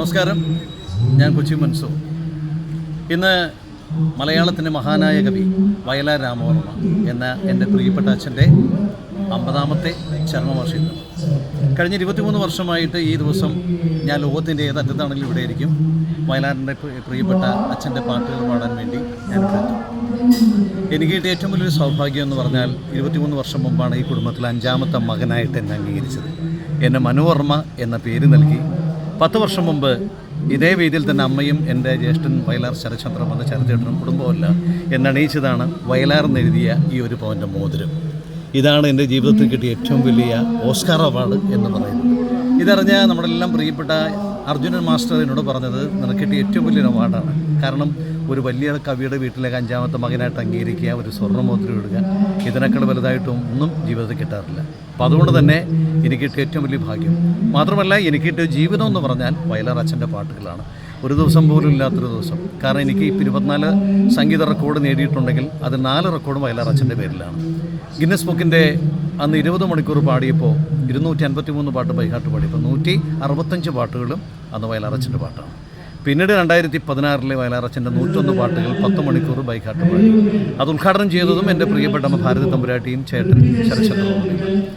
നമസ്കാരം. ഞാൻ കൊച്ചി മൻസൂർ ഇന്ന് മലയാളത്തിന്റെ മഹാനായ കവി വയലാർ രാമവർമ്മ എന്ന എന്റെ പ്രിയപ്പെട്ട അച്ഛന്റെ അമ്പതാമത്തെ ചരമവാർഷികം കഴിഞ്ഞ ഇരുപത്തിമൂന്ന് വർഷമായിട്ട് ഈ ദിവസം ഞാൻ ലോകത്തിന്റെ ഏത് അറ്റത്താണെങ്കിലും ഇവിടെ ആയിരിക്കും വയലാറിന്റെ പ്രിയപ്പെട്ട അച്ഛന്റെ പാട്ടുകൾ പാടാൻ വേണ്ടി ഞാൻ കേട്ടു എനിക്ക് കിട്ടിയ ഏറ്റവും വലിയൊരു സൗഭാഗ്യം എന്ന് പറഞ്ഞാൽ ഇരുപത്തിമൂന്ന് വർഷം മുമ്പാണ് ഈ കുടുംബത്തിലെ അഞ്ചാമത്തെ മകനായിട്ട് എന്നെ അംഗീകരിച്ചത്. എന്നെ മനോവർമ്മ എന്ന പേര് നൽകി പത്ത് വർഷം മുമ്പ് ഇതേ വേദിയിൽ തന്നെ അമ്മയും എന്റെ ജ്യേഷ്ഠൻ വയലാർ ശരചന്ദ്രൻ എന്ന ചരിത്രേട്ടനും കുടുംബമല്ല എന്നണിയിച്ചതാണ് വയലാർ എന്നെഴുതിയ ഈ ഒരു പവന്റെ മോതിരം. ഇതാണ് എന്റെ ജീവിതത്തിൽ കിട്ടിയ ഏറ്റവും വലിയ ഓസ്കാർ അവാർഡ് എന്ന് പറയുന്നത്. ഇതറിഞ്ഞ നമ്മുടെ എല്ലാം പ്രിയപ്പെട്ട അർജുനൻ മാസ്റ്റർ എന്നോട് പറഞ്ഞത് നിനക്ക് കിട്ടിയ ഏറ്റവും വലിയൊരു അവാർഡാണ്. കാരണം ഒരു വലിയ കവിയുടെ വീട്ടിലേക്ക് അഞ്ചാമത്തെ മകനായിട്ട് അംഗീകരിക്കുക ഒരു സ്വർണമോതിരം ഇടുക ഇതിനേക്കാൾ വലുതായിട്ടും ഒന്നും ജീവിതത്തിൽ കിട്ടാറില്ല. അപ്പോൾ അതുകൊണ്ട് തന്നെ എനിക്ക് കിട്ടിയ ഏറ്റവും വലിയ ഭാഗ്യം. മാത്രമല്ല എനിക്ക് കിട്ടിയ ജീവിതം എന്ന് പറഞ്ഞാൽ വയലാർ അച്ഛന്റെ പാട്ടുകളാണ്. ഒരു ദിവസം പോലും ഇല്ലാത്തൊരു ദിവസം. കാരണം എനിക്ക് ഇപ്പം ഇരുപത്തിനാല് സംഗീത റെക്കോർഡ് നേടിയിട്ടുണ്ടെങ്കിൽ അത് നാല് റെക്കോർഡും വയലാർ അച്ഛന്റെ പേരിലാണ്. ഗിന്നസ് ബുക്കിന്റെ അന്ന് ഇരുപത് മണിക്കൂർ പാടിയപ്പോൾ ഇരുന്നൂറ്റി അൻപത്തി മൂന്ന് പാട്ട് ബൈഹാട്ട് പാടിയപ്പോൾ നൂറ്റി അറുപത്തഞ്ച് പാട്ടുകളും അന്ന് വയലാറച്ചന്റെ പാട്ടാണ്. പിന്നീട് രണ്ടായിരത്തി പതിനാറിലെ വയലാറച്ചന്റെ നൂറ്റൊന്ന് പാട്ടുകൾ പത്ത് മണിക്കൂർ ബൈഹാട്ട് പാടി. അത് ഉദ്ഘാടനം ചെയ്തതും എന്റെ പ്രിയപ്പെട്ട ഭാരതി തമ്പുരാട്ടിയും ചേട്ടൻ ശരചന്ദ്രനും